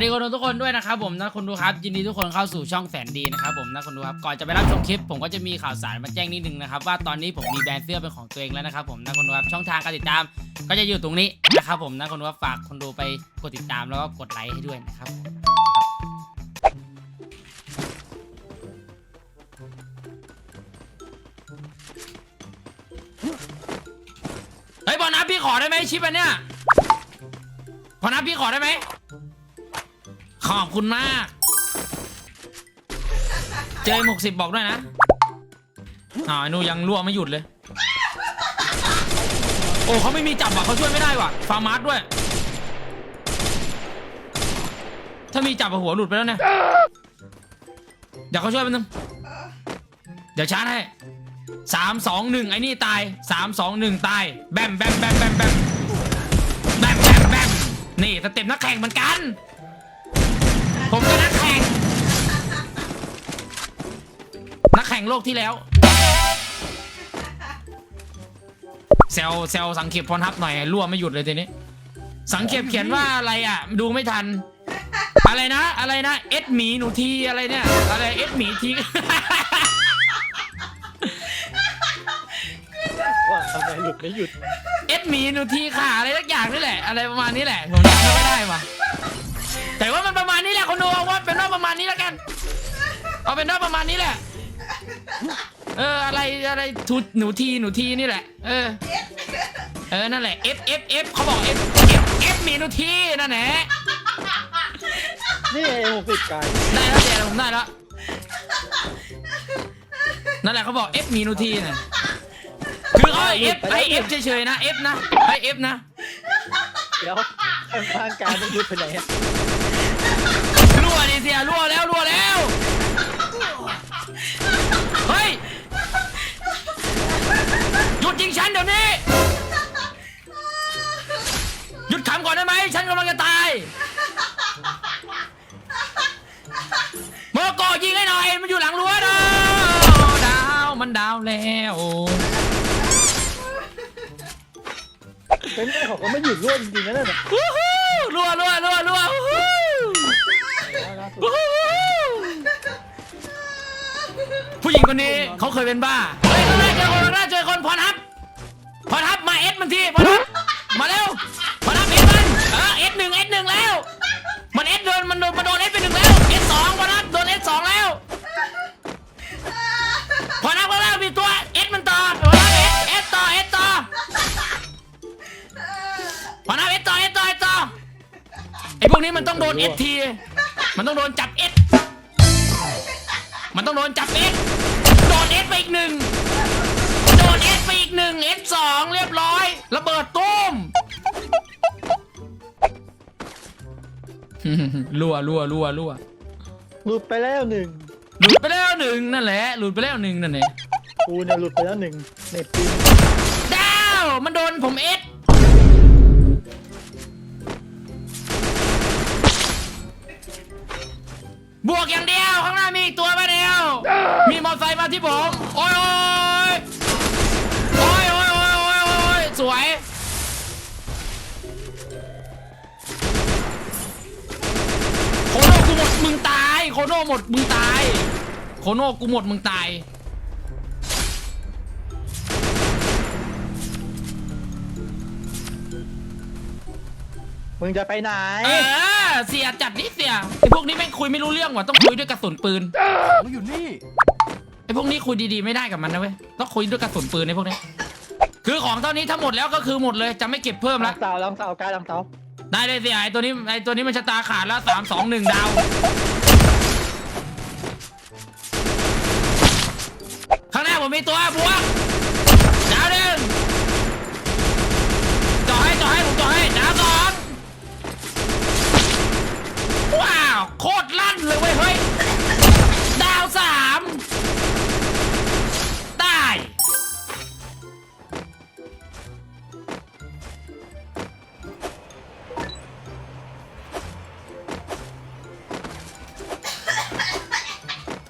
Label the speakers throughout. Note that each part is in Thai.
Speaker 1: สดีคนดูทุกคนด้วยนะครับผมนะคนดูครับยินดีทุกคนเข้าสู่ช่องแสนดีนะครับผมนะคนดูครับก่อนจะไปรับชมคลิป ผมก็จะมีข่าวสารมาแจ้งนิดนึงนะครับว่าตอนนี้ผมมีแบรนด์เสื้อเป็นของตัวเองแล้วนะครับผมนะคนดูครับช่องทางการติดตาม ก็จะอยู่ตรงนี้นะครับผมนะคนดูครับฝากคนดูไปกดติดตามแล้วก็กดไลค์ให้ด้วยนะครับเฮ้ยบอลนับพี่ขอได้ไหมชิปอันเนี้ยบอลนับพี่ขอได้ไหม ขอบคุณมาก เจอหมกสิบบอกด้วยนะอ่าไอ้หนูยังรั่วไม่หยุดเลย โอ้เขาไม่มีจับว่ะเขาช่วยไม่ได้ว่ะ ฟาร์มาร์สด้วย ถ้ามีจับอะหัวหลุดไปแล้วเนี่ย เดี๋ยวเขาช่วยแป๊บนึงเดี๋ยวชาร์จให้สามสองหนึ่งไอ้นี่ตายสามสองหนึ่งตายแบมแบมแบมแบมแบมแบมแบมแบมนี่สเต็ปนักแข่งเหมือนกัน ผมก็นักแข่ง นักแข่งโลกที่แล้วเซลเซลสังเขปพรทับหน่อยรั่วไม่หยุดเลยทีนี้ สังเขปเขียนว่าอะไรอะ ดูไม่ทัน อะไรนะ อะไรนะ เอสหมีหนูทีอะไรเนี่ย อะไรเอสหมีที
Speaker 2: ว่าทำไมหลุดไม่หยุด
Speaker 1: เอสหมีหนูทีค่ะอะไรสักอย่างนี่แหละ อะไรประมาณนี้แหละ ผมจำไม่ได้ว่ะ แต่ว่ามันประมาณนี้แหละคนดูเอาว่าเป็นว่าประมาณนี้แล้วกัน เอาเป็นว่าประมาณนี้แหละ เอออะไรอะไรทุหนูทีหนูทีนี่แหละ เออ เออนั่นแหละ F F F เขาบอก F F F มีหนูทีนั่นแหละ
Speaker 2: นี่ไอ้หกสิบกาย
Speaker 1: ได้แล้วเดี๋ยวผมได้แล้วนั่นแหละเขาบอก F มีหนูทีน่ะคือเขาให้ F ให้ F เฉยๆนะ F นะให้ F นะ
Speaker 2: เดี๋ยว ข้างๆการมันหยุดไปไหนอะ
Speaker 1: รั่วดิเสียรั่วแล้วรั่วแล้ว เฮ้ย หยุดยิงฉันเดี๋ยวนี้ หยุดขำก่อนได้ไหม ฉันกำลังจะตายโมโกะยิงให้หน่อย มันอยู่หลังรั้วนะดาวมันดาวแล้ว
Speaker 2: เป็นไงเขาก็ไม่หยุดร่วมจริงๆนะเนี่ย
Speaker 1: วู้ฮู้ รั่วรั่วรั่วรั่ววู้ฮู้
Speaker 2: ล่าสุด
Speaker 1: วู้ฮู้ผู้หญิงคนนี้เขาเคยเป็นบ้าเฮ้ยเจอคนน่าเจอคนพรทับพรทับมาเอสมันทีพรทับมาเร็ว นี้มันต้องโดนเอสทีมันต้องโดนจับเอสมันต้องโดนจับเอสโดนเอสไปอีกหนึ่งโดนเอสไปอีกหนึ่งเอสสองเรียบร้อย ระเบิดตุ้มรั่วรั่วรั่วรั่ว
Speaker 2: หลุดไปแล้วหนึ่ง
Speaker 1: หลุดไปแล้วหนึ่งนั่นแหละหลุดไปแล้วหนึ่งนั่นแหละ
Speaker 2: กูเนี่ยหลุดไปแล้วหนึ่งเน็ตปิง
Speaker 1: ดาวมันโดนผมเอส บวกอย่างเดียว ข้างหน้ามีอีกตัวมาเดียว มีมอเตอร์ไซค์มาที่ผม โอ้ยโอ้ยโอ้ยโอ้ยโอ้ยโอ้ยโอ้ยสวย โคโน่กูหมดมึงตาย โคโน่หมดมึงตาย โคโน่กูหมดมึงตาย
Speaker 2: มึงจะไปไหน
Speaker 1: เออ เสียจัดนี่เสียไอพวกนี้แม่งคุยไม่รู้เรื่องว่ะต้องคุยด้วยกระสุนปืน
Speaker 3: มันอยู่นี่
Speaker 1: ไอพวกนี้คุยดีๆไม่ได้กับมันนะเว้ยต้องคุยด้วยกระสุนปืนไอพวกนี้ คือของเท่านี้ถ้าหมดแล้วก็คือหมดเลยจะไม่เก็บเพิ่ม
Speaker 2: ลั
Speaker 1: ละ
Speaker 2: งเสาลังเสากายลังเสา
Speaker 1: ได้เลยเสียไอตัวนี้ไอตัวนี้มันชะตาขาดแล้วสามสองหนึ่งดาวข้างหน้าผมมีตัวบวก เลยเว้ยเฮ้ยดาวสามตาย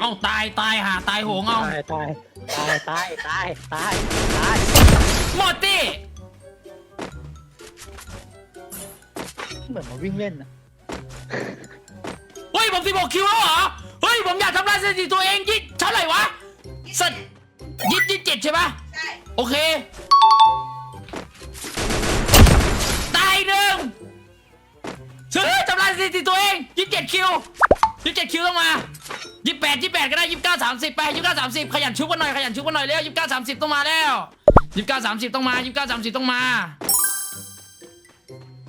Speaker 1: เอาตายตายหาตายโหงเอา
Speaker 2: ตายตายตายตายตายตายตาย
Speaker 1: หมดดิ
Speaker 2: เหมือนมาวิ่งเล่นนะ
Speaker 1: ผมสิบหกคิวแล้วเหรอ เฮ้ย ผมอยากทำลายสถิติตัวเองยี่เท่าไหร่วะสดยี่สิบเจ็ดใช่ปะ
Speaker 3: ใช่
Speaker 1: โอเค ตายหนึ่งเฮ้ยทำลายสถิติตัวเองยี่สิบเจ็ดคิวยี่สิบเจ็ดคิวต้องมายี่สิบแปดยี่สิบแปดก็ได้ยี่สิบเก้าสามสิบไปยี่สิบเก้าสามสิบขยันชุบกันหน่อยขยันชุบกันหน่อยเร็วยี่สิบเก้าสามสิบต้องมาแล้วยี่สิบเก้าสามสิบต้องมายี่สิบเก้าสามสิบต้องมา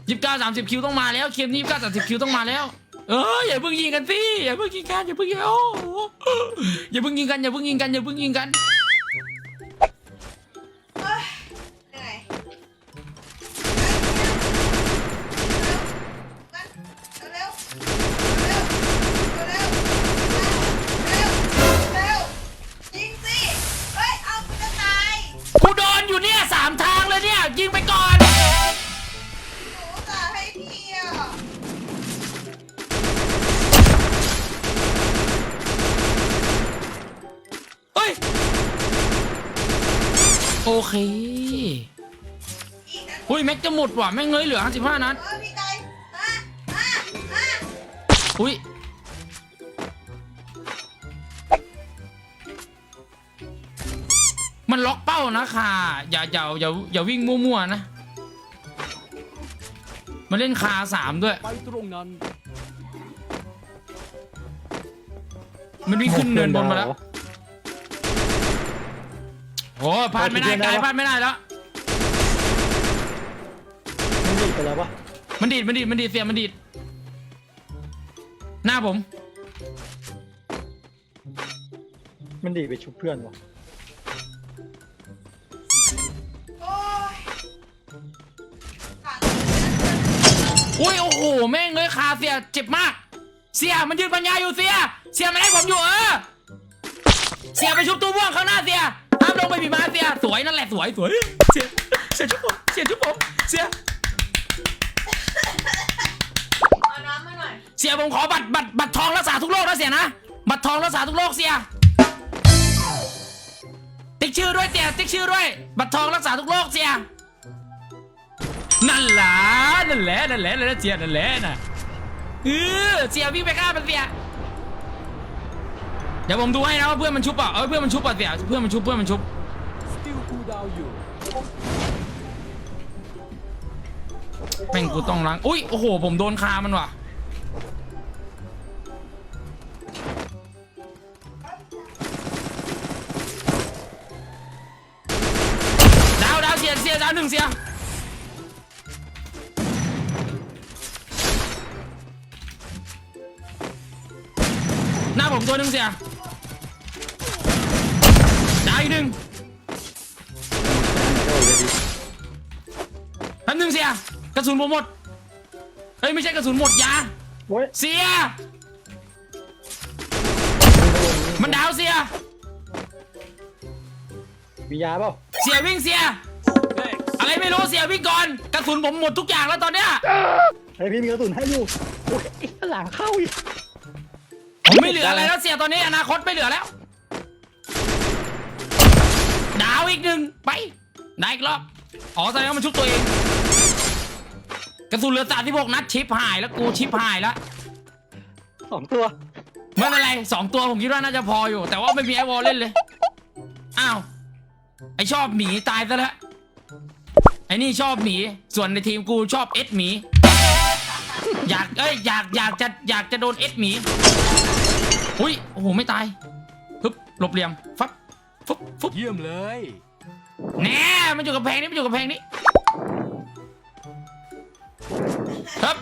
Speaker 1: ยี่สิบเก้าสามสิบคิวต้องมาแล้วคิวนี้ยี่สิบเก้าสามสิบคิวต้องมาแล้ว เอออย่าเพิ่งยิงกันสิอย่าเพิ่งยิงกันอย่าเพิ่งยิงโอ้โหอย่าเพิ่งยิงกันอย่าเพิ่งยิงกันอย่าเพิ่งยิงกัน
Speaker 3: เคอุ้
Speaker 1: ยแม็กจะหมดว่ะแม่งเงยเหลือ55นัด
Speaker 3: เออพี่ไก่อะอะอะ
Speaker 1: อุ้ยมันล็อกเป้านะค่ะอย่าอย่าอย่าอย่าวิ่งมั่วๆนะ มันเล่นคาสามด้วย
Speaker 2: ไปตรงนั้น
Speaker 1: มันวิ่งขึ้นเนินบนมาแล้ว โอ้พลาดไม่ได้ไกลพลาดไม่ได้แล้ว
Speaker 2: มันดีไปแล้ววะ
Speaker 1: มันดีดมันดีดมันดีดเสียมันดีดหน้าผม
Speaker 2: มันดีไปชุบเพื่อนวะ
Speaker 3: โอ้ยหลัง
Speaker 1: อุ้ยโอ้โหแม่งเลยคาเสียเจ็บมาก เสียมันยืนปัญญาอยู่เสีย เสียมันให้ผมอยู่เออ เสียไปชุบตัวม่วงข้างหน้าเสีย ห้ามลงไปบีบมาเสียสวยนั่นแหละสวยสวยเสียเสียชุบผมเสียชุบผมเสีย
Speaker 3: เอาน้ำมาหน่อย
Speaker 1: เสียผมขอบัตรบัตรบัตรทองรักษาทุกโรคนะเสียนะบัตรทองรักษาทุกโรคเสียติ๊กชื่อด้วยเสียติ๊กชื่อด้วย บัตรทองรักษาทุกโรคเสียนั่นแหละนั่นแหละนั่นแหละนั่นแหละเสียนั่นแหละน่ะเออเสียวิ่งไปฆ่ามันเสียเดี๋ยวผมดูให้นะว่าเพื่อนมันชุบอะเออเพื่อนมันชุบอะเสียเพื่อนมันชุบเพื่อนมันชุบ
Speaker 2: สกิลคูลดาวน์อยู่
Speaker 1: แม่งกูต้องล้างอุ้ยโอ้โห ผมโดนคามันว่ะดาวดาวเสียเสียดาวหนึ่งเสียหน้าผมตัวหนึ่งเสียาวอีกหนึ่งแป๊บนึงเสียกระสุนผมหมดเฮ้ยไม่ใช่กระสุนหมดยา
Speaker 2: โว้ย
Speaker 1: เสีย มันดาวเสีย
Speaker 2: มียาเปล่า
Speaker 1: เสียวิ่งเสีย อะไรไม่รู้เสียวิ่งก่อนกระสุนผมหมดทุกอย่างแล้วตอนเนี้ย
Speaker 2: ไอพี่มีกระสุนให้อยู่โอ้ยไอ้หลังเข้าอีก
Speaker 1: ผมไม่เหลืออะไรแล้วเสียตอนนี้อนาคตไม่เหลือแล้ว อีกหนึ่งไปได้อีกรอบอ๋อแสดงว่ามันชุบตัวเอง กระสุนเหลือสามที่หกนัดชิปหายแล้วกูชิปหายแล้ว
Speaker 2: สองตัว
Speaker 1: ไม่เป็นไรสองตัวผมคิดว่าน่าจะพออยู่ แต่ว่าไม่มีไอวอลเล่นเลยอ้าวไอชอบหมีตายซะแล้วไอนี่ชอบหมี ส่วนในทีมกูชอบเอสหมี อยาก เอ้ย อยาก อยากจะ อยากจะโดนเอสหมี อุ้ย โอ้โห ไม่ตายปึ๊บหลบเหลี่ยม ฟับฟุบฟุบ
Speaker 4: เยี่ยมเลย
Speaker 1: แน่มันอยู่กับแพงนี่มันอยู่กับแพงนี่ครับ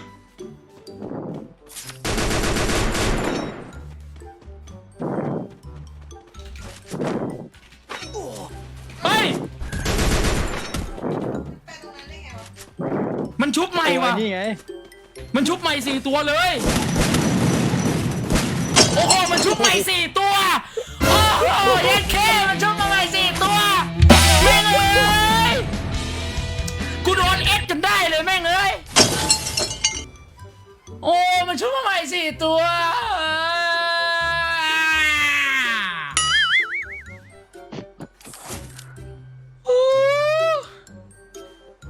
Speaker 1: เฮ้ย
Speaker 3: ไปตรงนั้นได้ไงวะ
Speaker 1: มันชุบใหม่
Speaker 2: ไอ้
Speaker 1: ว่ะ
Speaker 2: นี่ไง
Speaker 1: มันชุบใหม่สี่ตัวเลย โอ้โห มันชุบใหม่สี่ตัว โอ้โหเย็นเคมันชุบมาใหม่สี่ตัวแม่งเอ้ยกูโดนเอสจนได้เลยแม่งเอ้ยโอ้มันชุบมาใหม่สี่ตัว